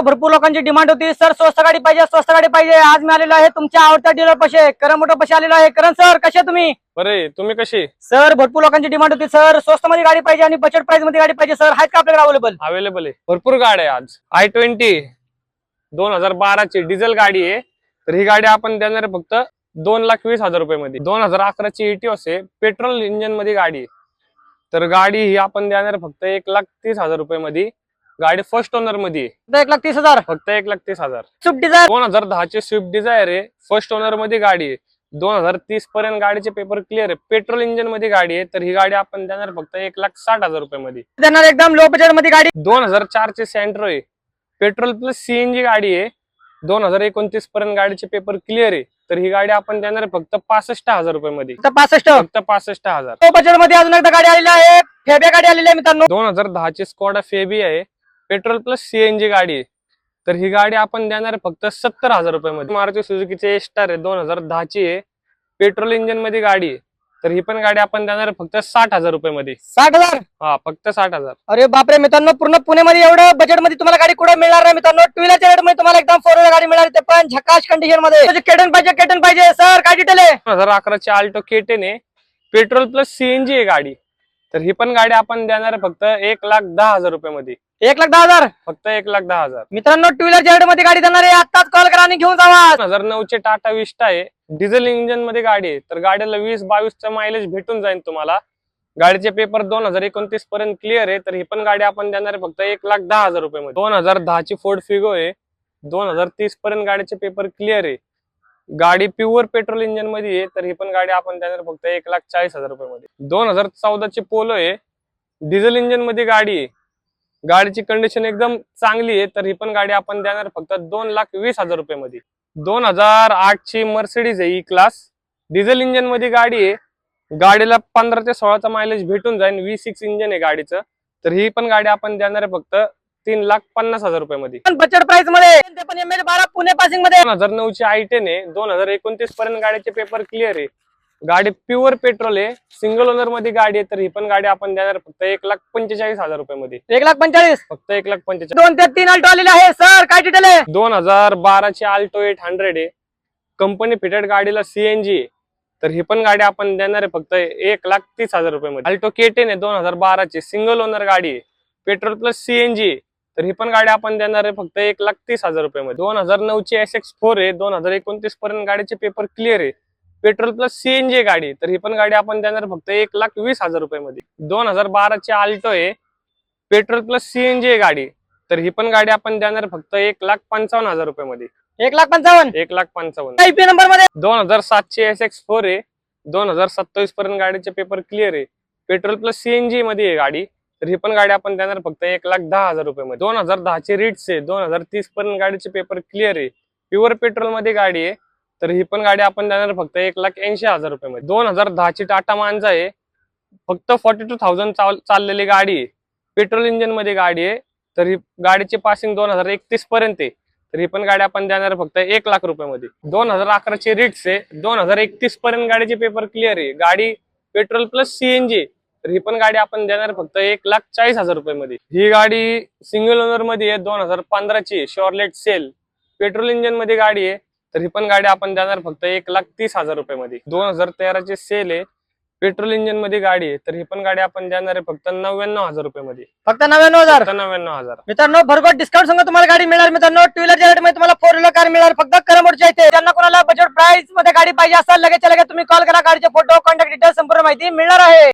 भरपूर लोकांची डिमांड होती. सर स्वस्त गाडी पाहिजे स्वस्त गाडी पाहिजे. आज मी आलेलो आहे तुमच्या आवडत्या डीलर पशे. करण मोठं पशे आलेलो आहे. करण सर कसे तुम्ही? बरे तुम्ही कशी? सर भरपूर लोकांची डिमांड होती. सर स्वस्त मध्ये गाडी पाहिजे आणि बजेट प्राइसमध्ये गाडी पाहिजे. सर आहेत का आपल्याकडे अवेलेबल अवेलेबल आहे. भरपूर गाड्या आहे आज. आय ट्वेंटी दोन हजार बाराची डिझेल गाडी आहे. तर ही गाडी आपण देणार आहे फक्त दोन लाख वीस हजार रुपये मध्ये दोन हजार अकराची एटीओस आहे. पेट्रोल इंजिनमध्ये गाडी आहे. तर गाडी ही आपण देणार आहे फक्त एक लाख तीस हजार रुपये मध्ये गाडी फर्स्ट ओनरमध्ये. एक लाख तीस हजार. फक्त एक लाख तीस हजार. स्विफ्ट डिझायर दोन हजार दहाचे स्विफ्ट डिझायर आहे. फर्स्ट ओनरमध्ये गाडी आहे. दोन हजार तीस पर्यंत गाडीचे पेपर क्लिअर आहे. पेट्रोल इंजिनमध्ये गाडी आहे. तर ही गाडी आपण देणार फक्त एक लाख साठ हजार रुपये मध्ये देणार एकदम लो बजेटमध्ये गाडी. दोन हजार चारचे सेंट्रो आहे. पेट्रोल प्लस सीएनजी गाडी आहे. दोन हजार एकोणतीस पर्यंत गाडीचे पेपर क्लिअर आहे. तर ही गाडी आपण देणार फक्त पासष्ट हजार रुपये मध्ये पासष्ट. फक्त पासष्ट हजार. लो बजेटमध्ये अजून एकदा गाडी आलेली आहे. फेब्या गाडी आलेली आहे मित्रांनो. दोन हजार दहाची स्कॉडा फेबी आहे. पेट्रोल प्लस सीएनजी गाडी आहे. तर ही गाडी आपण देणार फक्त सत्तर हजार रुपये मध्ये मारुती सुझुकीचे स्टार आहे दोन हजार दहाची आहे. पेट्रोल इंजिनमध्ये गाडी आहे. तर ही पण गाडी आपण देणार फक्त साठ हजार रुपये मध्ये साठ हजार? हा फक्त साठ हजार. अरे बापरे मित्रांनो पूर्ण पुण्यामध्ये एवढं बजेटमध्ये तुम्हाला गाडी कुठे मिळणार नाही मित्रांनो? टू व्हीलरच्या रेटमध्ये तुम्हाला एकदम फोर व्हीलर गाडी मिळणार ते पण झकाश कंडिशनमध्ये केटन पाहिजे केटन पाहिजे. सर काय डिटेल आहे? दोन हजार अकराची आल्टो केटेन आहे. पेट्रोल प्लस सीएनजी आहे गाडी. तर ही पण गाडी आपण देणार फक्त एक लाख दहा हजार रुपये मध्ये एक लाख दहा हजार? फक्त एक लाख दहा हजार. मित्रांनो टू व्हीलरच्या रेटमध्ये गाडी देणार आहे. आताच कॉल करा आणि घेऊन जावा. दोन हजार नऊचे टाटा विस्टा आहे. डिझेल इंजिनमध्ये गाडी आहे. तर गाडीला वीस बावीसचं मायलेज भेटून जाईल तुम्हाला. गाडीचे पेपर दोन हजार एकोणतीस पर्यंत क्लिअर आहे. तर ही पण गाडी आपण देणार आहे फक्त एक लाख दहा हजार रुपये मध्ये दोन हजार दहाची फोर्ड फिगो आहे. दोन हजार तीस पर्यंत गाडीचे पेपर क्लिअर आहे. गाडी प्युअर पेट्रोल इंजिनमध्ये आहे तर ही पण गाडी आपण देणार फक्त एक लाख चाळीस हजार रुपये मध्ये दोन हजार चौदाची पोलो आहे डिझेल इंजिनमध्ये गाडी आहे. गाडीची कंडिशन एकदम चांगली आहे तर ही पण गाडी आपण देणार फक्त दोन लाख वीस हजार रुपये मध्ये दोन हजार आठची मर्सिडीज आहे ई क्लास डिझेल इंजिनमध्ये गाडी आहे. गाडीला पंधरा ते सोळाचा मायलेज भेटून जाईल व्ही सिक्स इंजिन आहे गाडीचं. तर ही पण गाडी आपण देणार आहे फक्त तीन लाख पन्नास हजार रुपये मध्ये. पण बजेट प्राइसमध्ये बारा पुणे पासिंगमध्ये दोन हजार नऊची आय टेन आहे दोन हजार एकोणतीस पर्यंत गाडीचे पेपर क्लिअर आहे. गाडी प्युअर पेट्रोल आहे सिंगल ओनरमध्ये गाडी आहे तर ही पण गाडी आपण देणार फक्त एक लाख पंचेचाळीस हजार रुपये मध्ये. एक लाख पंचाळीस फक्त एक लाख पंचेचाळीस. दोन ते तीन अल्टो आलेले आहे. सर काय डिटेल आहे? दोन हजार बाराची आल्टो एट हंड्रेड आहे. कंपनी फिटेड गाडीला सीएनजी आहे. तर ही पण गाडी आपण देणार आहे फक्त एक लाख तीस हजार रुपये मध्ये. अल्टो केटेन आहे दोन हजार बाराची. सिंगल ओनर गाडी आहे. पेट्रोल प्लस सीएनजी आहे. तर ही पण गाडी आपण देणार आहे फक्त एक लाख तीस हजार रुपये मध्ये दोन हजार नऊची एस एक्स फोर आहे दोन हजार एकोणतीस पर्यंत गाडीचे पेपर क्लिअर आहे. पेट्रोल प्लस सीएनजी गाडी तर ही पण गाडी आपण देणार फक्त एक लाख वीस हजार रुपये मध्ये दोन हजार बाराची आल्टो आहे पेट्रोल प्लस सीएनजी गाडी. तर ही पण गाडी आपण देणार फक्त एक लाख पंचावन्न हजार रुपये मध्ये एक लाख पंचावन्न? एक लाख पंचावन्न. नंबरमध्ये? दोन हजार सातशे एस एक्स फोर आहे. दोन हजार सत्तावीस पर्यंत गाडीचे पेपर क्लिअर आहे. पेट्रोल प्लस सीएनजी मध्ये आहे गाडी. तर ही पण गाडी आपण देणार फक्त एक लाख दहा हजार रुपये मध्ये दोन हजार दहाची रिट्स आहे. दोन हजार तीस पर्यंत गाडीचे पेपर क्लिअर आहे. प्युअर पेट्रोलमध्ये गाडी आहे. तर ही पण गाडी आपण देणार फक्त एक लाख ऐंशी हजार रुपये मध्ये दोन हजार दहाची टाटा मांजा आहे. फक्त फॉर्टी टू थाउजंड चाललेली गाडी आहे. पेट्रोल इंजिनमध्ये गाडी आहे. तर ही गाडीची पासिंग दोन हजार एकतीस पर्यंत आहे. तर ही पण गाडी आपण देणार फक्त एक लाख रुपये मध्ये दोन हजार अकराची रिट्स आहे. दोन हजार एकतीस पर्यंत गाडीचे पेपर क्लिअर आहे. गाडी पेट्रोल प्लस सीएनजी तर ही पण गाडी आपण देणार फक्त एक लाख चाळीस हजार रुपये मध्ये ही गाडी सिंगल ओनरमध्ये आहे दोन हजार पंधराची शॉर्लेट सेल पेट्रोल इंजिनमध्ये गाडी आहे. तर ही पण गाडी आपण देणार फक्त एक लाख तीस हजार रुपये मध्ये दोन हजार तेराची सेल आहे पेट्रोल इंजिनमध्ये गाडी आहे. तर ही पण गाडी आपण देणार आहे फक्त नव्याण्णव हजार रुपये मध्ये फक्त नव्याण्णव हजार? नव्याण्णव हजार. मित्रांनो भरघोस डिस्काउंट संग तुम्हाला गाडी मिळणार. मित्रांनो टू व्हीलरच्या रेटमध्ये तुम्हाला फोर व्हीलर कार मिळणार. फक्त करमोडच्या इथे ज्यांना कोणाला बजेट प्राइसमध्ये गाडी पाहिजे असेल लगेच लगेच तुम्ही कॉल करा. गाडीचे फोटो कॉन्टॅक्ट डिटेल्स संपूर्ण माहिती मिळणार आहे.